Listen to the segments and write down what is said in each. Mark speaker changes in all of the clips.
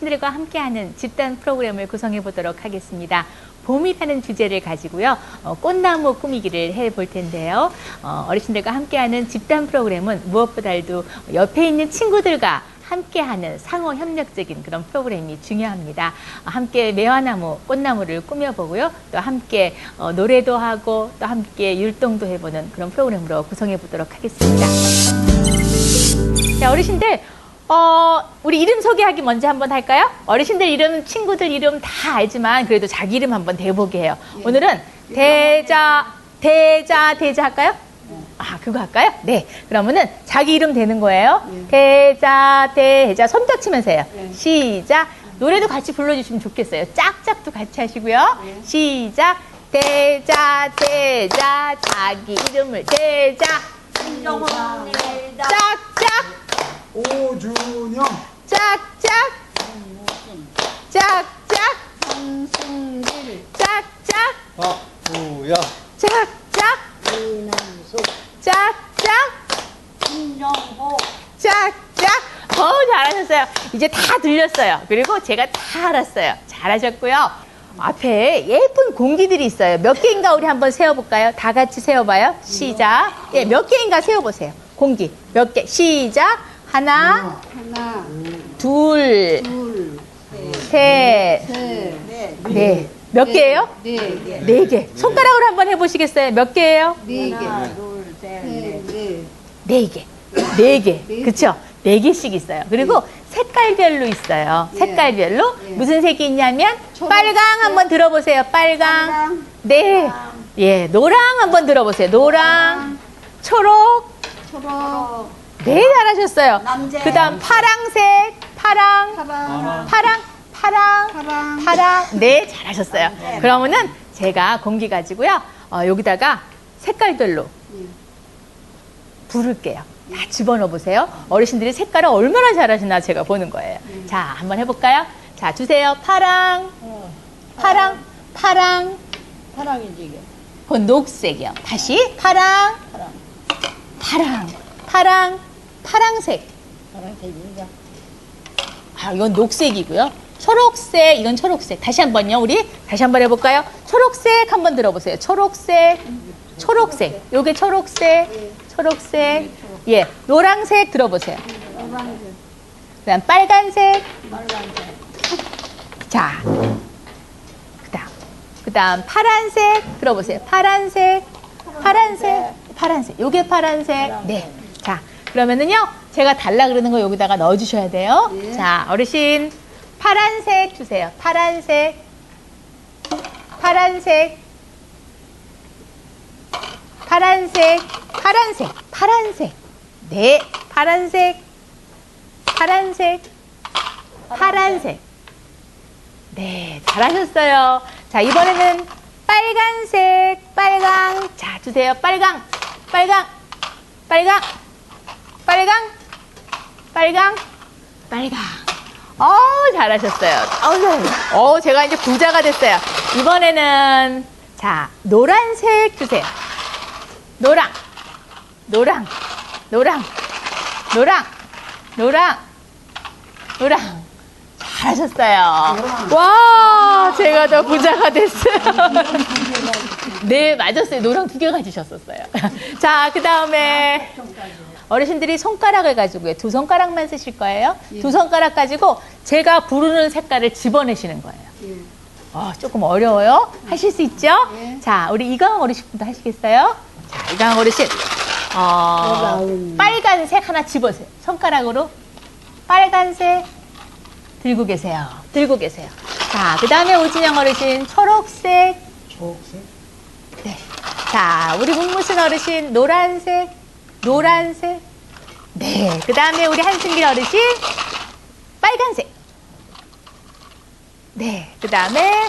Speaker 1: 어르신들과 함께하는 집단 프로그램을 구성해 보도록 하겠습니다. 봄이라는 주제를 가지고요. 어, 꽃나무 꾸미기를 해 볼 텐데요. 어, 어르신들과 함께하는 집단 프로그램은 무엇보다도 옆에 있는 친구들과 함께하는 상호 협력적인 그런 프로그램이 중요합니다. 어, 함께 매화나무, 꽃나무를 꾸며보고요. 또 함께 어, 노래도 하고 또 함께 율동도 해보는 그런 프로그램으로 구성해 보도록 하겠습니다. 자, 어르신들, 어, 우리 이름 소개하기 먼저 한번 할까요? 어르신들 이름, 친구들 이름 다 알지만 그래도 자기 이름 한번 대보게 해요. 오늘은 대자, 대자, 대자 할까요? 아, 그거 할까요? 네. 그러면은 자기 이름 되는 거예요. 대자, 대자. 손 뻗치면서 해요. 시작. 노래도 같이 불러주시면 좋겠어요. 짝짝도 같이 하시고요. 시작. 대자, 대자. 자기 이름을 대자. 짝짝.
Speaker 2: 오준영.
Speaker 1: 짝짝. 짝짝.
Speaker 3: 성승길
Speaker 1: 짝짝.
Speaker 2: 박부야.
Speaker 1: 짝짝.
Speaker 3: 이남숙
Speaker 1: 짝짝.
Speaker 3: 김정호
Speaker 1: 짝짝. 어우 잘하셨어요. 이제 다 들렸어요. 그리고 제가 다 알았어요. 잘하셨고요. 앞에 예쁜 공기들이 있어요. 몇 개인가 우리 한번 세어볼까요? 다 같이 세어봐요. 시작. 예몇 개인가 세어보세요. 공기. 몇 개? 시작 하나
Speaker 3: 하나
Speaker 1: 둘 셋,
Speaker 3: 둘셋넷네
Speaker 1: 네. 몇 개예요?
Speaker 3: 개.
Speaker 1: 네 개. 손가락으로 한번 해보시겠어요? 몇 개예요?
Speaker 3: 네 개.
Speaker 4: 하나, 둘, 셋, 넷.
Speaker 3: 네.
Speaker 1: 네 개. 네 개. 그쵸? 네 개씩 있어요. 그리고 색깔별로 있어요.
Speaker 3: 예.
Speaker 1: 색깔별로.
Speaker 3: 예.
Speaker 1: 무슨 색이 있냐면,
Speaker 3: 초록색.
Speaker 1: 빨강 한번 들어보세요. 빨강.
Speaker 3: 빨강.
Speaker 1: 네. 예, 노랑 한번 들어보세요. 노랑. 초록.
Speaker 3: 초록
Speaker 1: 네, 잘하셨어요. 그 다음 파랑색. 파랑.
Speaker 3: 파랑
Speaker 1: 파랑. 파랑.
Speaker 3: 파랑
Speaker 1: 파랑. 네, 잘하셨어요. 그러면은 제가 공기 가지고요. 어, 여기다가 색깔별로 부를게요. 다 집어넣어 보세요. 어르신들이 색깔을 얼마나 잘하시나 제가 보는 거예요. 자, 한번 해볼까요? 자, 주세요. 파랑, 파랑, 파랑.
Speaker 4: 파랑이지 이게.
Speaker 1: 그건 녹색이요. 다시 파랑,
Speaker 4: 파랑.
Speaker 1: 파랑, 파랑, 파랑색.
Speaker 4: 파랑색이니까.
Speaker 1: 아, 이건 녹색이고요. 초록색, 이건 초록색. 다시 한 번요, 우리. 다시 한번 해볼까요? 초록색 한번 들어보세요. 초록색, 초록색. 요게 초록색, 초록색. 예, 노랑색 들어보세요.
Speaker 3: 노란색
Speaker 1: 그 다음 빨간색.
Speaker 4: 빨간색.
Speaker 1: 자, 그 다음. 그 다음 파란색 들어보세요. 파란색, 파란색, 파란색. 요게 파란색. 네. 자, 그러면은요, 제가 달라 그러는 거 여기다가 넣어주셔야 돼요.
Speaker 3: 예.
Speaker 1: 자, 어르신, 파란색 주세요. 파란색, 파란색, 파란색, 파란색, 파란색. 네, 파란색, 파란색, 파란색. 네, 잘하셨어요. 자, 이번에는 빨간색, 빨강. 자, 주세요. 빨강, 빨강, 빨강, 빨강, 빨강, 빨강. 어, 잘하셨어요. 잘- 어, 제가 이제 부자가 됐어요. 이번에는, 자, 노란색 주세요. 노랑, 노랑, 노랑, 노랑, 노랑, 노랑. 잘하셨어요. 와, 제가 더 부자가 됐어요. 네, 맞았어요. 노랑 두 개 가지셨었어요. 자, 그 다음에 어르신들이 손가락을 가지고요. 두 손가락만 쓰실 거예요. 두 손가락 가지고 제가 부르는 색깔을 집어내시는 거예요.
Speaker 3: 예.
Speaker 1: 어, 조금 어려워요. 하실 수 있죠?
Speaker 3: 네.
Speaker 1: 자, 우리 이강 어르신도 하시겠어요? 자, 이강 어르신. 어, 빨간색 하나 집으세요. 손가락으로. 빨간색. 들고 계세요. 들고 계세요. 자, 그 다음에 오진영 어르신. 초록색.
Speaker 2: 초록색
Speaker 1: 네. 자, 우리 문무신 어르신. 노란색. 노란색. 네. 그 다음에 우리 한승길 어르신. 빨간색. 네. 그 다음에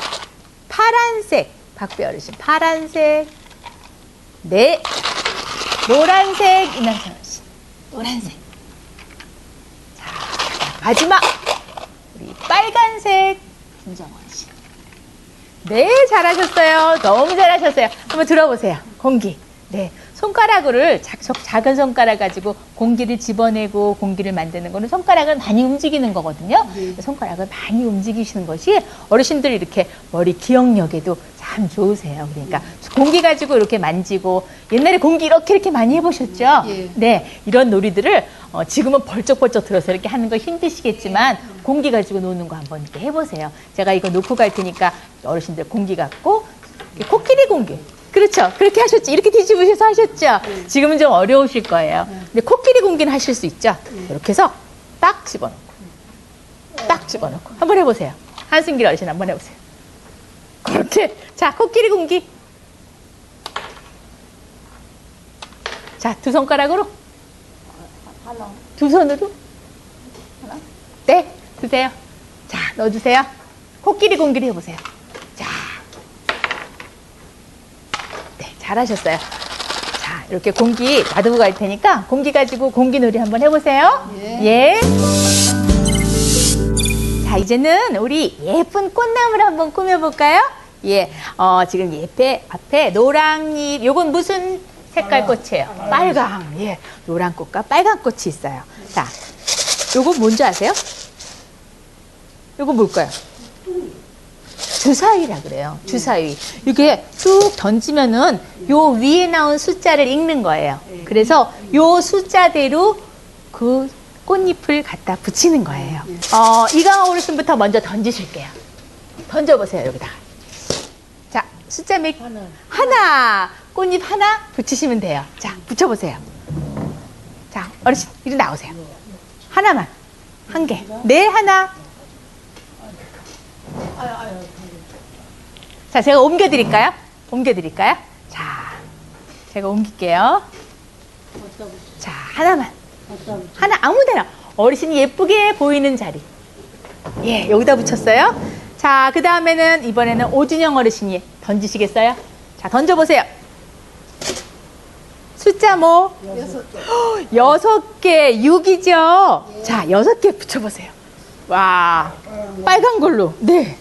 Speaker 1: 파란색. 박배 어르신. 파란색. 네. 노란색. 이남창 어르신. 노란색. 자, 마지막. 우리 빨간색. 김정원 씨. 네, 잘하셨어요. 너무 잘하셨어요. 한번 들어보세요. 공기. 네. 손가락을 작, 적- 작은 손가락 가지고 공기를 집어내고 공기를 만드는 거는 손가락을 많이 움직이는 거거든요. 손가락을 많이 움직이시는 것이 어르신들 이렇게 머리 기억력에도 참 좋으세요. 그러니까 공기 가지고 이렇게 만지고 옛날에 공기 이렇게 이렇게 많이 해보셨죠? 네, 이런 놀이들을 어, 지금은 벌쩍벌쩍 들어서 이렇게 하는 거 힘드시겠지만 공기 가지고 노는 거 한번 이렇게 해보세요. 제가 이거 놓고 갈 테니까 어르신들 공기 갖고 코끼리 공기. 그렇죠. 그렇게 하셨죠. 이렇게 뒤집으셔서 하셨죠. 지금은 좀 어려우실 거예요. 근데 코끼리 공기는 하실 수 있죠. 이렇게 해서 딱 집어넣고, 딱 집어넣고 한번 해보세요. 한승길 어르신 한번 해보세요. 그렇게 자 코끼리 공기. 자 두 손가락으로 두 손으로 네 드세요. 자 넣어주세요. 코끼리 공기를 해보세요. 자. 네, 잘하셨어요. 자, 이렇게 공기 놔두고 갈 테니까 공기 가지고 공기놀이 한번 해보세요. 예. 자, 이제는 우리 예쁜 꽃나무를 한번 꾸며볼까요? 예, 어, 지금 예페 앞에 노랑잎, 요건 무슨 색깔 꽃이에요? 빨강. 예, 노란 꽃과 빨간 꽃이 있어요. 자, 요거 뭔지 아세요? 요거 뭘까요? 주사위라 그래요. 주사위. 이게 쭉 던지면은 요 위에 나온 숫자를 읽는 거예요. 그래서 요 숫자대로 그 꽃잎을 갖다 붙이는 거예요. 어, 이강호 어르신부터 먼저 던지실게요. 던져보세요, 여기다. 자, 숫자 몇?
Speaker 4: 하나.
Speaker 1: 하나. 꽃잎 하나 붙이시면 돼요. 자, 붙여보세요. 자, 어르신, 이리 나오세요. 하나만. 한 개. 네, 하나. 자, 제가 옮겨드릴까요? 옮겨드릴까요? 자, 제가 옮길게요. 자, 하나만. 하나, 아무 데나. 어르신이 예쁘게 보이는 자리. 예, 여기다 붙였어요. 자, 그 다음에는 이번에는 오준영 어르신이 던지시겠어요? 자, 던져보세요. 숫자 뭐? 헉, 여섯 개, 6이죠? 자, 여섯 개 붙여보세요. 와, 빨간 걸로. 네.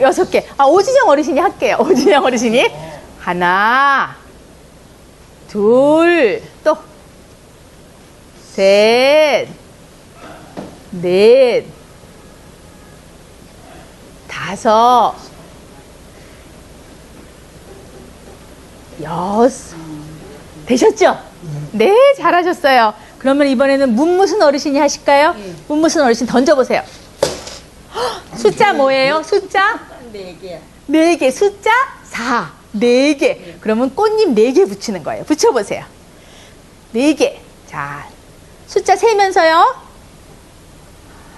Speaker 1: 여섯 개. 아, 오진영 어르신이 할게요. 오진영 어르신이. 하나, 둘, 또, 셋, 넷, 다섯, 여섯. 되셨죠? 네, 잘하셨어요. 그러면 이번에는 문무순 어르신이 하실까요? 문무순 어르신 던져보세요. 헉, 숫자 뭐예요? 숫자?
Speaker 4: 네 개.
Speaker 1: 네 개. 숫자? 사. 네 개. 그러면 꽃잎 네 개 붙이는 거예요. 붙여보세요. 네 개. 자, 숫자 세면서요.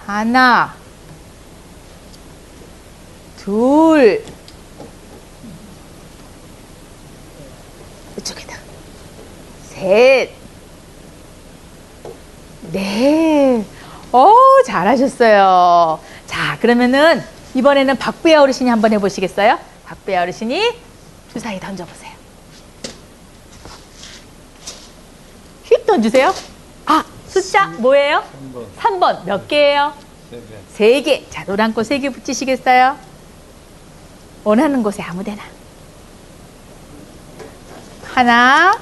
Speaker 1: 하나, 둘, 이쪽에다. 셋, 넷. 오, 잘하셨어요. 자, 그러면은 이번에는 박부야 어르신이 한번 해보시겠어요? 박부야 어르신이 주사위 던져보세요. 휙 던주세요. 아, 숫자 뭐예요? 3번. 몇 개예요? 세 개. 자, 노란 꽃세개 붙이시겠어요? 원하는 곳에 아무 데나. 하나.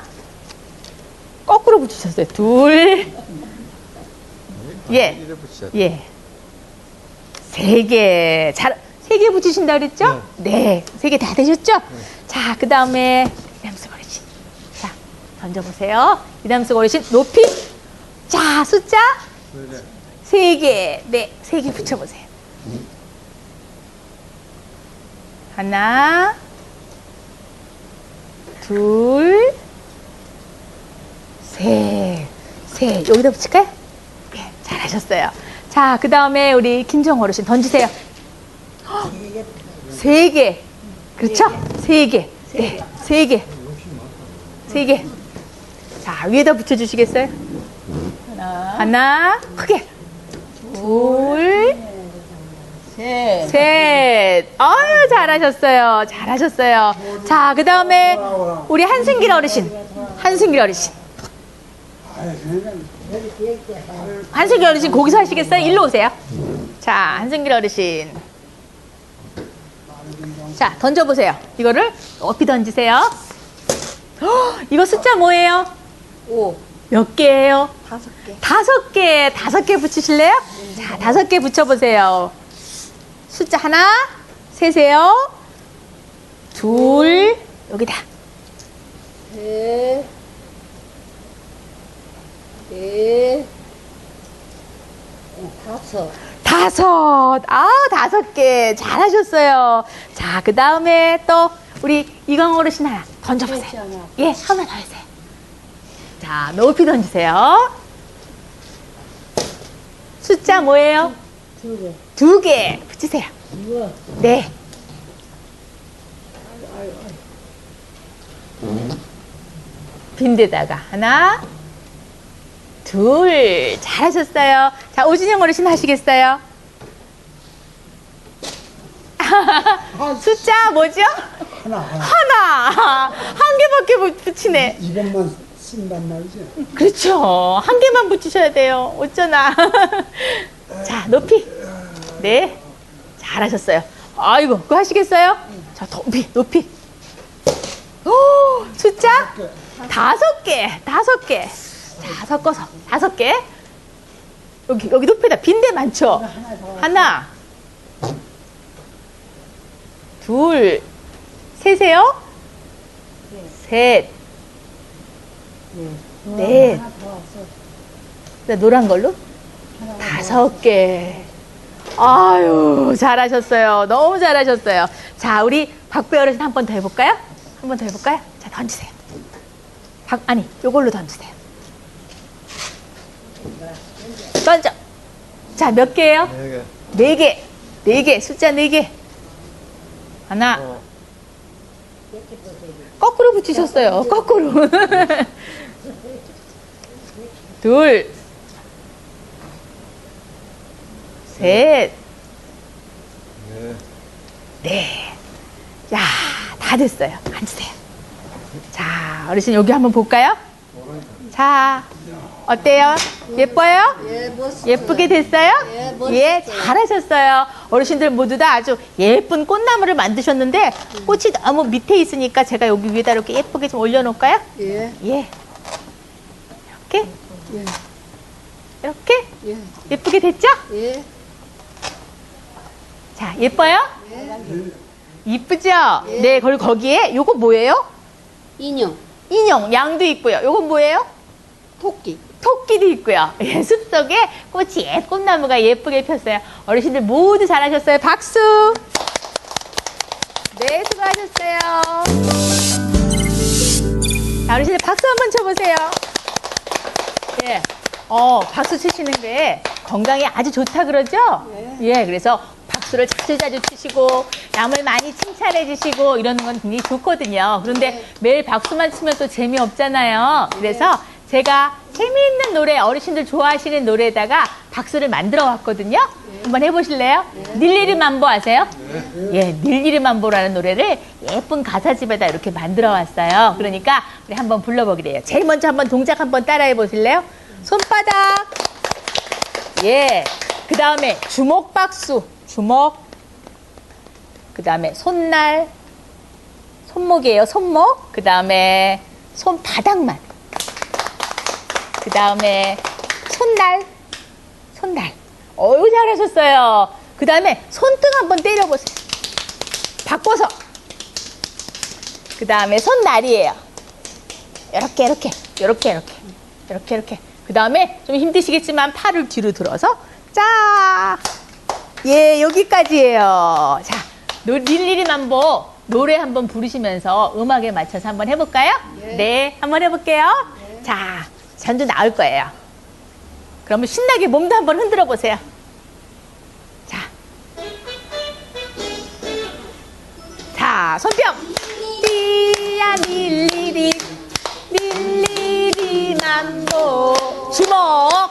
Speaker 1: 거꾸로 붙이셨어요. 둘. 예. 예. 세 개. 잘, 세 개 붙이신다 그랬죠? 네. 세 개 다 되셨죠? 자, 그 다음에 이담수 어르신. 자, 던져보세요. 이담수 어르신 높이. 자, 숫자 세 개. 네, 세 개 붙여보세요. 하나, 둘, 셋. 셋. 여기다 붙일까요? 네, 잘하셨어요. 자, 그 다음에 우리 김정 어르신 던지세요. 세 개. 그렇죠? 세 개. 네, 세 개. 세 개. 자, 위에다 붙여주시겠어요?
Speaker 4: 하나.
Speaker 1: 하나, 크게. 둘,
Speaker 4: 셋.
Speaker 1: 셋. 아유, 잘하셨어요. 잘하셨어요. 자, 그 다음에 우리 한승길 어르신. 한승길 어르신. 한승길 어르신 거기서 하시겠어요? 일로 오세요. 자, 한승길 어르신. 자, 던져보세요. 이거를 높이 던지세요. 헉, 이거 숫자 뭐예요?
Speaker 3: 오.
Speaker 1: 몇 개예요?
Speaker 3: 다섯 개.
Speaker 1: 다섯 개, 다섯 개 붙이실래요? 자, 다섯 개 붙여보세요. 숫자 하나, 세세요. 둘, 여기다.
Speaker 3: 셋. 넷. 어, 다섯.
Speaker 1: 다섯. 아, 다섯 개. 잘하셨어요. 자, 그 다음에 또 우리 이광 어르신 하나 던져보세요.
Speaker 3: 않아.
Speaker 1: 예, 하나 더 해주세요. 자, 높이 던지세요. 숫자 뭐예요?
Speaker 3: 두 개.
Speaker 1: 두 개. 붙이세요.
Speaker 3: 우와.
Speaker 1: 네. 빈대다가 하나, 둘, 잘하셨어요. 자, 오진영 어르신 하시겠어요? 숫자 뭐죠?
Speaker 2: 하나, 하나.
Speaker 1: 하나. 한 개밖에 못 붙이네.
Speaker 2: 이것만 쓴단 말이지.
Speaker 1: 그렇죠. 한 개만 붙이셔야 돼요. 어쩌나. 자, 높이. 네. 잘하셨어요. 아이고, 그거 하시겠어요? 자, 높이, 높이. 오, 숫자? 다섯 개, 다섯 개. 자, 섞어서 다섯 개. 여기, 여기 높이다. 빈대 많죠? 하나. 둘. 세세요? 셋. 넷. 네, 노란 걸로? 다섯 개. 아유, 잘하셨어요. 너무 잘하셨어요. 자, 우리 박배 어르신 한 번 더 해볼까요? 한 번 더 해볼까요? 자, 던지세요. 박, 아니, 요걸로 던지세요. 던져. 자, 몇 개예요?
Speaker 2: 네 개.
Speaker 1: 네 개. 네 개. 숫자 네 개. 하나. 거꾸로 붙이셨어요. 거꾸로. 둘. 셋.
Speaker 2: 네.
Speaker 1: 네. 야, 다 됐어요. 앉으세요. 자, 어르신 여기 한번 볼까요? 자, 어때요? 예뻐요?
Speaker 3: 예, 멋있어.
Speaker 1: 예쁘게 됐어요?
Speaker 3: 예, 멋있어요.
Speaker 1: 예, 잘하셨어요. 어르신들 모두 다 아주 예쁜 꽃나무를 만드셨는데 꽃이 너무 밑에 있으니까 제가 여기 위에다 이렇게 예쁘게 좀 올려놓을까요?
Speaker 3: 예.
Speaker 1: 예. 이렇게?
Speaker 3: 예.
Speaker 1: 이렇게?
Speaker 3: 예.
Speaker 1: 예쁘게 됐죠?
Speaker 3: 예.
Speaker 1: 자, 예뻐요? 이쁘죠?
Speaker 3: 예.
Speaker 1: 네, 그리고 거기에 요거 뭐예요?
Speaker 3: 인형.
Speaker 1: 인형, 양도 있고요. 요건 뭐예요?
Speaker 3: 토끼.
Speaker 1: 토끼도 있고요. 예, 숲속에 꽃이 예, 꽃나무가 예쁘게 폈어요. 어르신들 모두 잘하셨어요. 박수! 네, 수고하셨어요. 자, 어르신들 박수 한번 쳐보세요. 예. 어, 박수 치시는 게 건강에 아주 좋다 그러죠? 예, 그래서 박수를 자주 자주 치시고 남을 많이 칭찬해 주시고 이러는 건 굉장히 좋거든요. 그런데 매일 박수만 치면 또 재미없잖아요. 그래서 제가 재미있는 노래, 어르신들 좋아하시는 노래에다가 박수를 만들어 왔거든요. 한번 해보실래요? 닐리리 만보 아세요? 예, 닐리리 만보라는 노래를 예쁜 가사집에다 이렇게 만들어 왔어요. 그러니까 우리 한번 불러보기래요. 제일 먼저 한번 동작 한번 따라해 보실래요? 손바닥. 예. 그 다음에 주먹 박수. 주먹. 그 다음에 손날. 손목이에요. 손목. 그 다음에 손바닥만. 그 다음에 손날. 손날. 어유 잘하셨어요. 그 다음에 손등 한번 때려보세요. 바꿔서. 그 다음에 손날이에요. 이렇게 이렇게 이렇게 이렇게 이렇게 이렇게 그 다음에 좀 힘드시겠지만 팔을 뒤로 들어서 자, 예 여기까지예요. 자, 노- 릴리리 만보 노래 한번 부르시면서 음악에 맞춰서 한번 해볼까요? 네, 한번 해볼게요. 자, 전주 나올 거예요. 그러면 신나게 몸도 한번 흔들어 보세요. 자, 자, 손뼉. 띠야 릴리리 릴리리 만보 주먹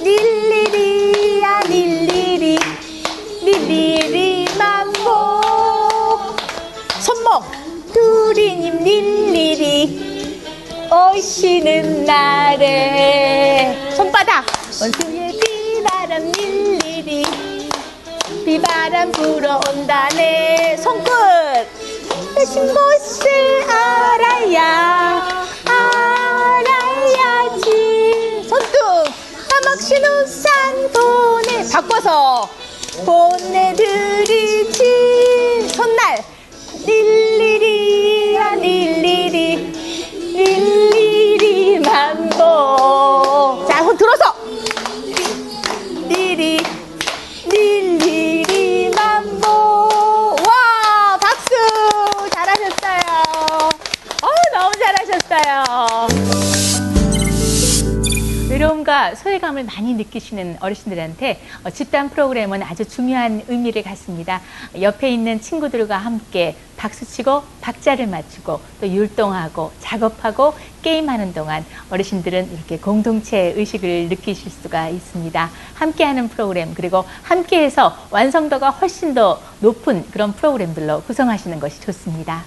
Speaker 1: 릴리리야 릴리리 릴리리 만보 손목 두리님 릴리리 오시는 날에 손바닥. 원숭이의 비바람 일일이 비바람 불어온다네. 손끝. 대신 못을 알아야 알아야지. 손등. 까막신 우산 보내 바꿔서 보내드리지. 손날. 일일이야 일일이 소외감을 많이 느끼시는 어르신들한테 어, 집단 프로그램은 아주 중요한 의미를 갖습니다. 옆에 있는 친구들과 함께 박수치고 박자를 맞추고 또 율동하고 작업하고 게임하는 동안 어르신들은 이렇게 공동체 의식을 느끼실 수가 있습니다. 함께하는 프로그램 그리고 함께해서 완성도가 훨씬 더 높은 그런 프로그램들로 구성하시는 것이 좋습니다.